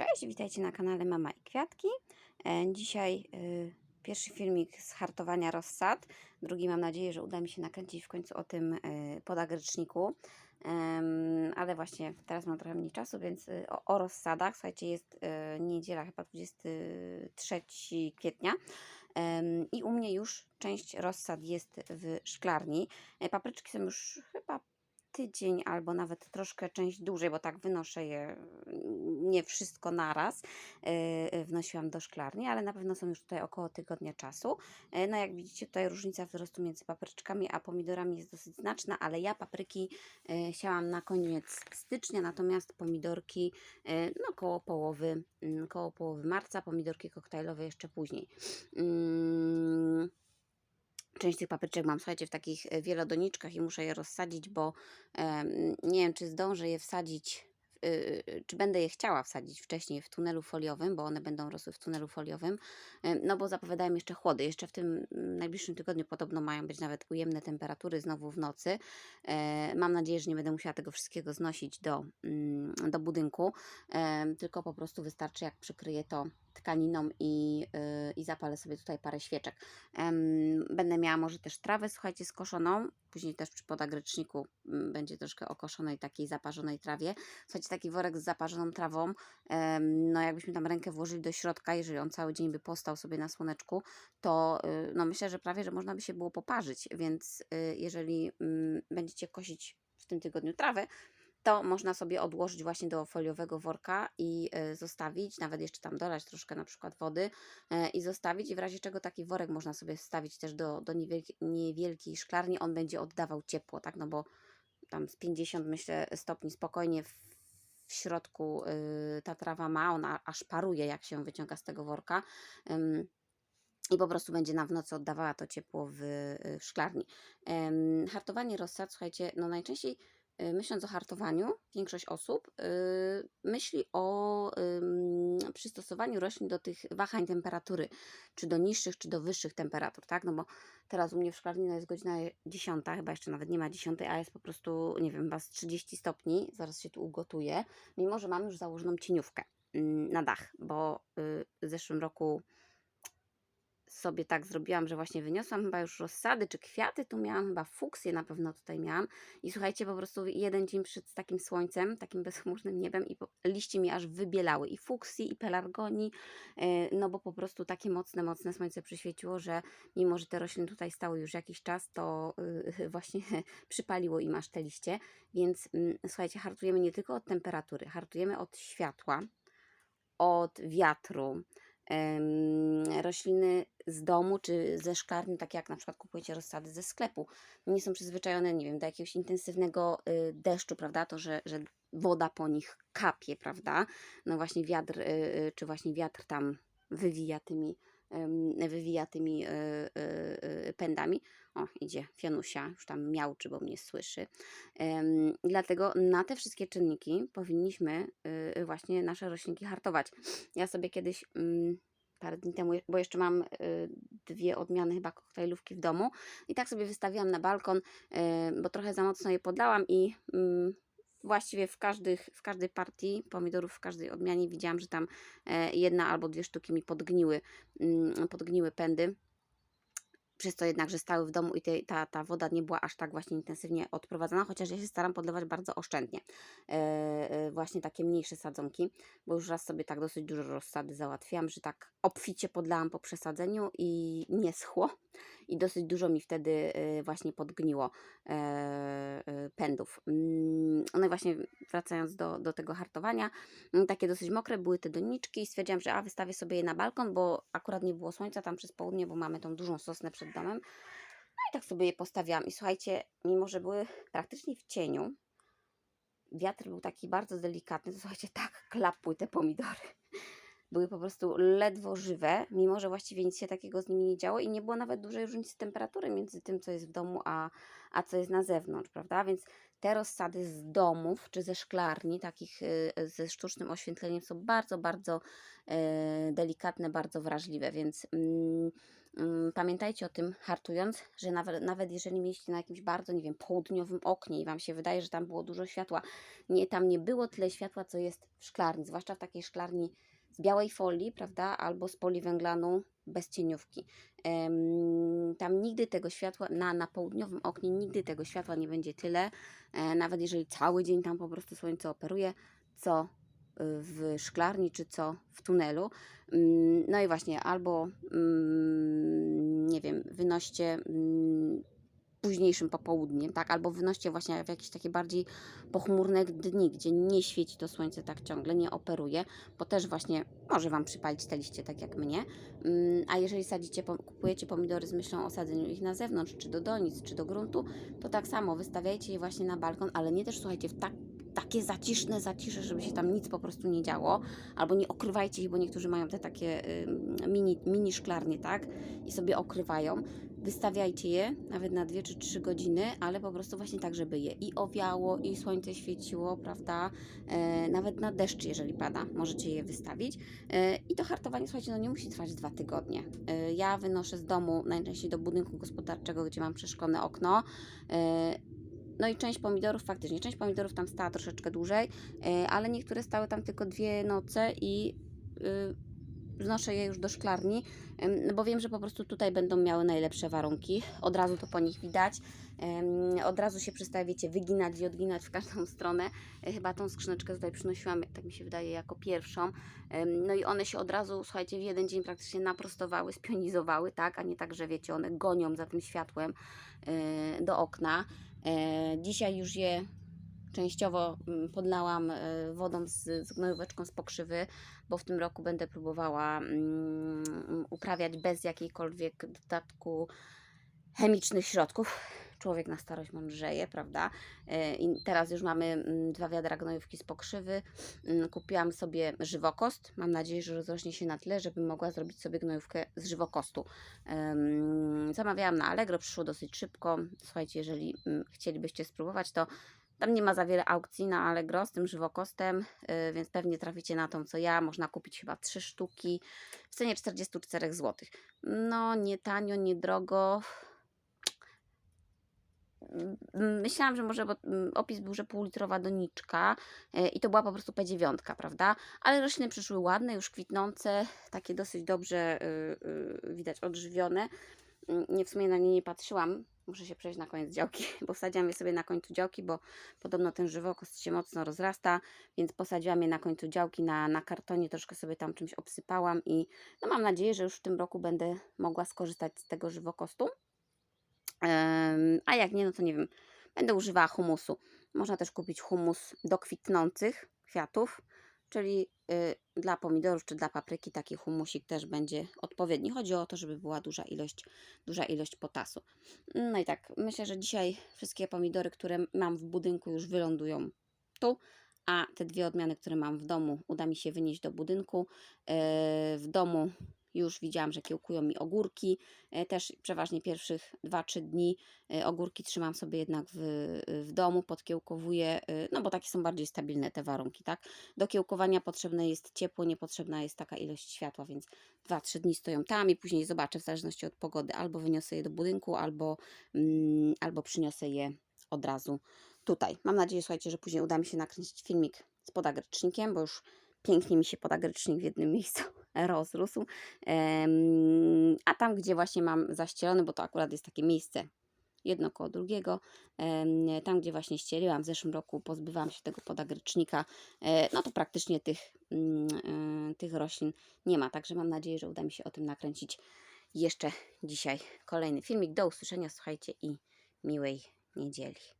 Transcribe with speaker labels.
Speaker 1: Cześć, witajcie na kanale Mama i Kwiatki. E, Dzisiaj y, pierwszy filmik z hartowania rozsad. Drugi mam nadzieję, że uda mi się nakręcić w końcu o tym y, podagryczniku. Ale właśnie teraz mam trochę mniej czasu, więc y, o, rozsadach. Słuchajcie, jest y, niedziela, chyba 23 kwietnia. I u mnie już część rozsad jest w szklarni. E, Papryczki są już chyba tydzień albo nawet troszkę część dłużej, bo tak wynoszę je nie wszystko naraz. yy, Wnosiłam do szklarni, ale na pewno są już tutaj około tygodnia czasu. Yy, No jak widzicie tutaj różnica wzrostu między papryczkami a pomidorami jest dosyć znaczna, ale ja papryki siałam na koniec stycznia, natomiast pomidorki no koło połowy, mm, koło połowy marca, pomidorki koktajlowe jeszcze później. Mm, Część tych papryczek mam, słuchajcie, w takich e, wielodoniczkach i muszę je rozsadzić, bo nie wiem, czy zdążę je wsadzić, y, y, czy będę je chciała wsadzić wcześniej w tunelu foliowym, bo one będą rosły w tunelu foliowym, no bo zapowiadają jeszcze chłody. Jeszcze w tym mm, najbliższym tygodniu podobno mają być nawet ujemne temperatury znowu w nocy. E, Mam nadzieję, że nie będę musiała tego wszystkiego znosić do, mm, do budynku, em, tylko po prostu wystarczy, jak przykryję to tkaniną i, y, i zapalę sobie tutaj parę świeczek. Będę miała może też trawę, słuchajcie, skoszoną. Później też przy podagryczniku mm, będzie troszkę okoszonej takiej zaparzonej trawie. Słuchajcie, taki worek z zaparzoną trawą, no jakbyśmy tam rękę włożyli do środka, jeżeli on cały dzień by postał sobie na słoneczku, to y, no myślę, że prawie, że można by się było poparzyć, więc y, jeżeli mm, będziecie kosić w tym tygodniu trawę, to można sobie odłożyć właśnie do foliowego worka i y, zostawić, nawet jeszcze tam dolać troszkę na przykład wody e, i zostawić i w razie czego taki worek można sobie wstawić też do, do niewielki, niewielkiej szklarni, on będzie oddawał ciepło, tak, no bo tam z 50 myślę stopni spokojnie w, środku y, ta trawa ma, ona aż paruje jak się wyciąga z tego worka. I po prostu będzie nam w nocy oddawała to ciepło w, w szklarni. Hartowanie rozsad, słuchajcie, no najczęściej myśląc o hartowaniu, większość osób y, myśli o przystosowaniu roślin do tych wahań temperatury, czy do niższych, czy do wyższych temperatur, tak? No bo teraz u mnie w szklarni jest godzina 10, chyba jeszcze nawet nie ma 10, a jest po prostu, nie wiem, z 30 stopni, zaraz się tu ugotuje, mimo że mam już założoną cieniówkę na dach, bo y, w zeszłym roku sobie tak zrobiłam, że właśnie wyniosłam chyba już rozsady czy kwiaty, tu miałam chyba fuksję na pewno tutaj miałam. I słuchajcie, po prostu jeden dzień przed takim słońcem, takim bezchmurnym niebem i liście mi aż wybielały i fuksji i pelargonii, e, no bo po prostu takie mocne, mocne słońce przyświeciło, że mimo, że te rośliny tutaj stały już jakiś czas, to y, właśnie przypaliło im aż te liście, więc mm, słuchajcie, hartujemy nie tylko od temperatury, hartujemy od światła, od wiatru, rośliny z domu czy ze szklarni, tak jak na przykład kupujecie rozsady ze sklepu, nie są przyzwyczajone, nie wiem, do jakiegoś intensywnego y, deszczu, prawda, to, że, że woda po nich kapie, prawda, no właśnie wiatr, y, y, czy właśnie wiatr tam wywija tymi, wywija tymi y, y, y, pędami. O, idzie Fianusia, już tam miałczy, bo mnie słyszy. Dlatego na te wszystkie czynniki powinniśmy y, właśnie nasze roślinki hartować. Ja sobie kiedyś mm, parę dni temu, bo jeszcze mam y, dwie odmiany chyba koktajlówki w domu i tak sobie wystawiłam na balkon, bo trochę za mocno je podlałam i mm, właściwie w, każdych, w każdej partii pomidorów, w każdej odmianie widziałam, że tam e, jedna albo dwie sztuki mi podgniły, mm, podgniły pędy przez to jednak, że stały w domu i te, ta, ta woda nie była aż tak właśnie intensywnie odprowadzana, chociaż ja się staram podlewać bardzo oszczędnie. E, e, właśnie takie mniejsze sadzonki, bo już raz sobie tak dosyć dużo rozsady załatwiłam, że tak obficie podlałam po przesadzeniu i nie schło. I dosyć dużo mi wtedy e, właśnie podgniło e, e, pędów. Mm, No i właśnie wracając do, do tego hartowania, mm, takie dosyć mokre były te doniczki i stwierdziłam, że a wystawię sobie je na balkon, bo akurat nie było słońca tam przez południe, bo mamy tą dużą sosnę przed domem. No i tak sobie je postawiłam i słuchajcie, mimo że były praktycznie w cieniu, wiatr był taki bardzo delikatny, to słuchajcie, tak klapły te pomidory. Były po prostu ledwo żywe, mimo że właściwie nic się takiego z nimi nie działo i nie było nawet dużej różnicy temperatury między tym, co jest w domu, a, a co jest na zewnątrz, prawda? Więc te rozsady z domów czy ze szklarni, takich y, ze sztucznym oświetleniem, są bardzo, bardzo e, delikatne, bardzo wrażliwe, więc mm, mm, pamiętajcie o tym, hartując, że nawet, nawet jeżeli mieliście na jakimś bardzo, nie wiem, południowym oknie i Wam się wydaje, że tam było dużo światła, nie, tam nie było tyle światła, co jest w szklarni, zwłaszcza w takiej szklarni białej folii, prawda, albo z poliwęglanu bez cieniówki. Tam nigdy tego światła, na, na południowym oknie nigdy tego światła nie będzie tyle, e, nawet jeżeli cały dzień tam po prostu słońce operuje, co y, w szklarni, czy co w tunelu. Mm, No i właśnie, albo mm, nie wiem, wynoście mm, późniejszym popołudniem, tak, albo wynoście właśnie w jakieś takie bardziej pochmurne dni, gdzie nie świeci to słońce tak ciągle, nie operuje, bo też właśnie może Wam przypalić te liście, tak jak mnie. Mm, A jeżeli sadzicie, kupujecie pomidory z myślą o sadzeniu ich na zewnątrz, czy do donic, czy do gruntu, to tak samo wystawiajcie je właśnie na balkon, ale nie też słuchajcie w tak takie zaciszne zacisze, żeby się tam nic po prostu nie działo, albo nie okrywajcie ich, bo niektórzy mają te takie mini, mini szklarnie, tak, i sobie okrywają. Wystawiajcie je nawet na 2 czy 3 godziny, ale po prostu właśnie tak, żeby je i owiało, i słońce świeciło, prawda? E, nawet na deszcz, jeżeli pada, możecie je wystawić. E, I to hartowanie, słuchajcie, no nie musi trwać dwa tygodnie. E, ja wynoszę z domu najczęściej do budynku gospodarczego, gdzie mam przeszklone okno. E, no i część pomidorów, faktycznie, część pomidorów tam stała troszeczkę dłużej, e, ale niektóre stały tam tylko dwie noce i y, wnoszę je już do szklarni, no bo wiem, że po prostu tutaj będą miały najlepsze warunki. Od razu to po nich widać. Od razu się przestaje, wiecie, wyginać i odginać w każdą stronę. E, Chyba tą skrzyneczkę tutaj przynosiłam, tak mi się wydaje, jako pierwszą. No i one się od razu, słuchajcie, w jeden dzień praktycznie naprostowały, spionizowały, tak, a nie tak, że wiecie, one gonią za tym światłem e, do okna. E, Dzisiaj już je częściowo mm, podlałam e, wodą z, z gnojóweczką z pokrzywy, bo w tym roku będę próbowała mm, uprawiać bez jakiejkolwiek dodatku chemicznych środków. Człowiek na starość mądrzeje, prawda? E, I teraz już mamy mm, dwa wiadra gnojówki z pokrzywy. Kupiłam sobie żywokost. Mam nadzieję, że rozrośnie się na tyle, żebym mogła zrobić sobie gnojówkę z żywokostu. Zamawiałam na Allegro, przyszło dosyć szybko. Słuchajcie, jeżeli chcielibyście spróbować, to tam nie ma za wiele aukcji na Allegro z tym żywokostem, y, więc pewnie traficie na tą, co ja. Można kupić chyba trzy sztuki w cenie 44 zł. No, nie tanio, nie drogo. Mm, Myślałam, że może, bo mm, opis był, że półlitrowa doniczka y, i to była po prostu P9, prawda? Ale rośliny przyszły ładne, już kwitnące, takie dosyć dobrze y, widać odżywione. Nie, w sumie na nie nie patrzyłam. Muszę się przejść na koniec działki, bo wsadziłam je sobie na końcu działki, bo podobno ten żywokost się mocno rozrasta, więc posadziłam je na końcu działki na, na kartonie, troszkę sobie tam czymś obsypałam i no mam nadzieję, że już w tym roku będę mogła skorzystać z tego żywokostu. A jak nie, no to nie wiem, będę używała humusu. Można też kupić humus do kwitnących kwiatów, czyli dla pomidorów czy dla papryki taki humusik też będzie odpowiedni. Chodzi o to, żeby była duża ilość, duża ilość potasu. No i tak, myślę, że dzisiaj wszystkie pomidory, które mam w budynku już wylądują tu, a te dwie odmiany, które mam w domu, uda mi się wynieść do budynku. E, W domu już widziałam, że kiełkują mi ogórki. E, Też przeważnie pierwszych 2-3 dni e, ogórki trzymam sobie jednak w, w domu, podkiełkowuję, e, no bo takie są bardziej stabilne te warunki, tak? Do kiełkowania potrzebne jest ciepło, niepotrzebna jest taka ilość światła, więc 2-3 dni stoją tam i później zobaczę w zależności od pogody, albo wyniosę je do budynku, albo, mm, albo przyniosę je od razu tutaj. Mam nadzieję, słuchajcie, że później uda mi się nakręcić filmik z podagrycznikiem, bo już pięknie mi się podagrycznik w jednym miejscu rozrósł. A tam, gdzie właśnie mam zaścielony, bo to akurat jest takie miejsce jedno koło drugiego, tam, gdzie właśnie ścieliłam w zeszłym roku, pozbywałam się tego podagrycznika, e, no to praktycznie tych, mm, e, tych roślin nie ma, także mam nadzieję, że uda mi się o tym nakręcić jeszcze dzisiaj kolejny filmik. Do usłyszenia, słuchajcie i miłej niedzieli.